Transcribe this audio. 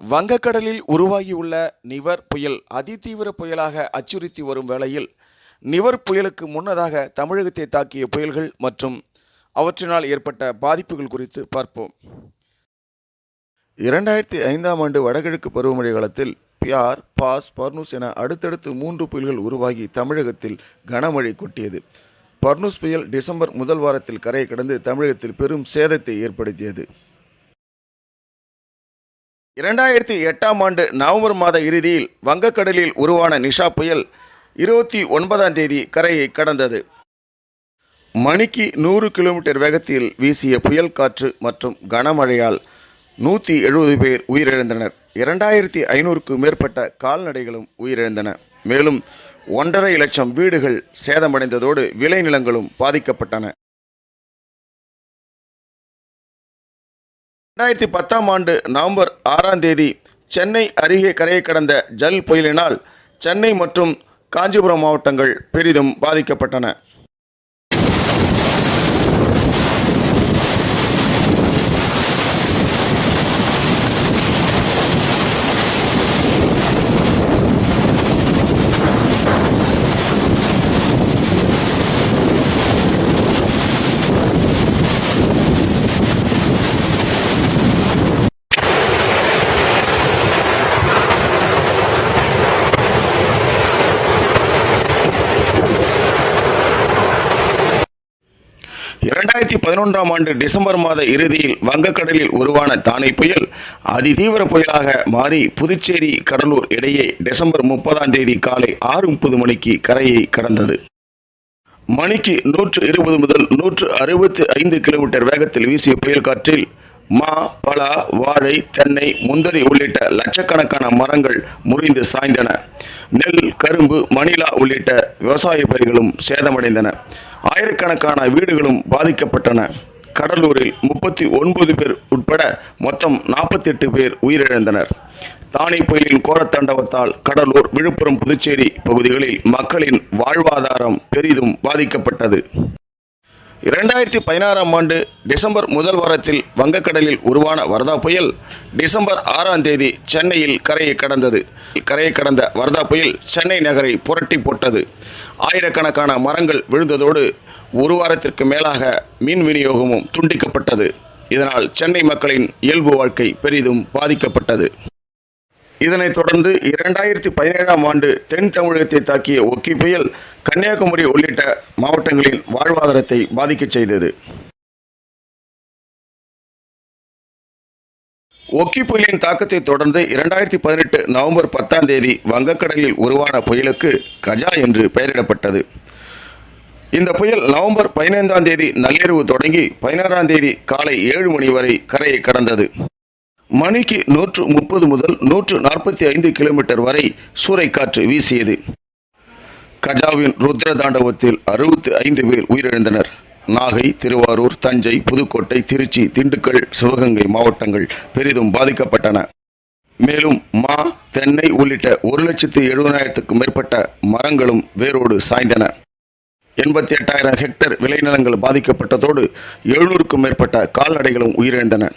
வங்கக்கடலில் உருவாகியுள்ள நிவர் புயல் அதிதீவிர புயலாக அச்சுறுத்தி வரும் வேளையில் நிவர் புயலுக்கு முன்னதாக தமிழகத்தை தாக்கிய புயல்கள் மற்றும் அவற்றினால் ஏற்பட்ட பாதிப்புகள் குறித்து பார்ப்போம். இரண்டாயிரத்தி ஐந்தாம் ஆண்டு வடகிழக்கு பருவமழை காலத்தில் பியார் பாஸ் பர்னூஸ் என அடுத்தடுத்து மூன்று புயல்கள் உருவாகி தமிழகத்தில் கனமழை கொட்டியது. பர்னூஸ் புயல் டிசம்பர் முதல் வாரத்தில் கரையை கடந்து தமிழகத்தில் பெரும் சேதத்தை ஏற்படுத்தியது. இரண்டாயிரத்தி எட்டாம் ஆண்டு நவம்பர் மாத இறுதியில் வங்கக்கடலில் உருவான நிஷா புயல் இருபத்தி ஒன்பதாம் தேதி கரையை கடந்தது. மணிக்கு நூறு கிலோமீட்டர் வேகத்தில் வீசிய புயல் காற்று மற்றும் கனமழையால் நூற்றி எழுபது பேர் உயிரிழந்தனர். இரண்டாயிரத்தி ஐநூறுக்கும் மேற்பட்ட கால்நடைகளும் உயிரிழந்தன. மேலும் ஒன்றரை லட்சம் வீடுகள் சேதமடைந்ததோடு விளைநிலங்களும் பாதிக்கப்பட்டன. ரெண்டாயிரத்தி பத்தாம் ஆண்டு நவம்பர் ஆறாம் தேதி சென்னை அருகே கரையை கடந்த ஜல் புயலினால் சென்னை மற்றும் காஞ்சிபுரம் மாவட்டங்கள் பெரிதும் பாதிக்கப்பட்டன. இரண்டாயிரத்தி பதினொன்றாம் ஆண்டு டிசம்பர் மாத இறுதியில் வங்கக்கடலில் உருவான தானே புயல் அதிதீவிர புயலாக மாறி புதுச்சேரி கடலூர் இடையே டிசம்பர் முப்பதாம் தேதி காலை ஆறு முப்பது மணிக்கு கரையை கடந்தது. மணிக்கு நூற்று இருபது முதல் நூற்று அறுபத்தி ஐந்து கிலோமீட்டர் வேகத்தில் வீசிய புயல் காற்றில் மா பலா வாழை தென்னை முந்தரி உள்ளிட்ட லட்சக்கணக்கான மரங்கள் முறிந்து சாய்ந்தன. நெல் கரும்பு மணிலா உள்ளிட்ட விவசாய பயிர்களும் சேதமடைந்தன. ஆயிரக்கணக்கான வீடுகளும் பாதிக்கப்பட்டன. கடலூரில் முப்பத்தி ஒன்பது பேர் உட்பட மொத்தம் நாற்பத்தி எட்டு பேர் உயிரிழந்தனர். தானே புயலின் கோரத்தாண்டவத்தால் கடலூர் விழுப்புரம் புதுச்சேரி பகுதிகளில் மக்களின் வாழ்வாதாரம் பெரிதும் பாதிக்கப்பட்டது. இரண்டாயிரத்தி பதினாறாம் ஆண்டு டிசம்பர் முதல் வாரத்தில் வங்கக்கடலில் உருவான வர்தா புயல் டிசம்பர் ஆறாம் தேதி சென்னையில் கரையை கடந்தது. கரையை கடந்த வர்தா புயல் சென்னை நகரை புரட்டி போட்டது. ஆயிரக்கணக்கான மரங்கள் விழுந்ததோடு ஒரு வாரத்திற்கு மேலாக மின் விநியோகமும் துண்டிக்கப்பட்டது. இதனால் சென்னை மக்களின் இயல்பு வாழ்க்கை பெரிதும் பாதிக்கப்பட்டது. இதனைத் தொடர்ந்து இரண்டாயிரத்தி பதினேழாம் ஆண்டு தென் தமிழகத்தை தாக்கிய ஒக்கி புயல் கன்னியாகுமரி உள்ளிட்ட மாவட்டங்களின் வாழ்வாதாரத்தை பாதிக்கச் செய்தது. ஒக்கி புயலின் தாக்கத்தை தொடர்ந்து இரண்டாயிரத்தி பதினெட்டு நவம்பர் பத்தாம் தேதி வங்கக்கடலில் உருவான புயலுக்கு கஜா என்று பெயரிடப்பட்டது. இந்த புயல் நவம்பர் பதினைந்தாம் தேதி நள்ளிரவு தொடங்கி பதினாறாம் தேதி காலை ஏழு மணி வரை கரையை கடந்தது. மணிக்கு நூற்று முப்பது முதல் நூற்று நாற்பத்தி ஐந்து கிலோமீட்டர் வரை சூறைக்காற்று வீசியது. கஜாவின் ருத்ர தாண்டவத்தில் அறுபத்தி ஐந்து பேர் உயிரிழந்தனர். நாகை திருவாரூர் தஞ்சை புதுக்கோட்டை திருச்சி திண்டுக்கல் சிவகங்கை மாவட்டங்கள் பெரிதும் பாதிக்கப்பட்டன. மேலும் மா தென்னை உள்ளிட்ட ஒரு லட்சத்து எழுபதாயிரத்துக்கும் மேற்பட்ட மரங்களும் வேரோடு சாய்ந்தன. எண்பத்தி எட்டாயிரம் ஹெக்டேர் விளைநிலங்கள் பாதிக்கப்பட்டதோடு எழுநூறுக்கும் மேற்பட்ட கால்நடைகளும் உயிரிழந்தன.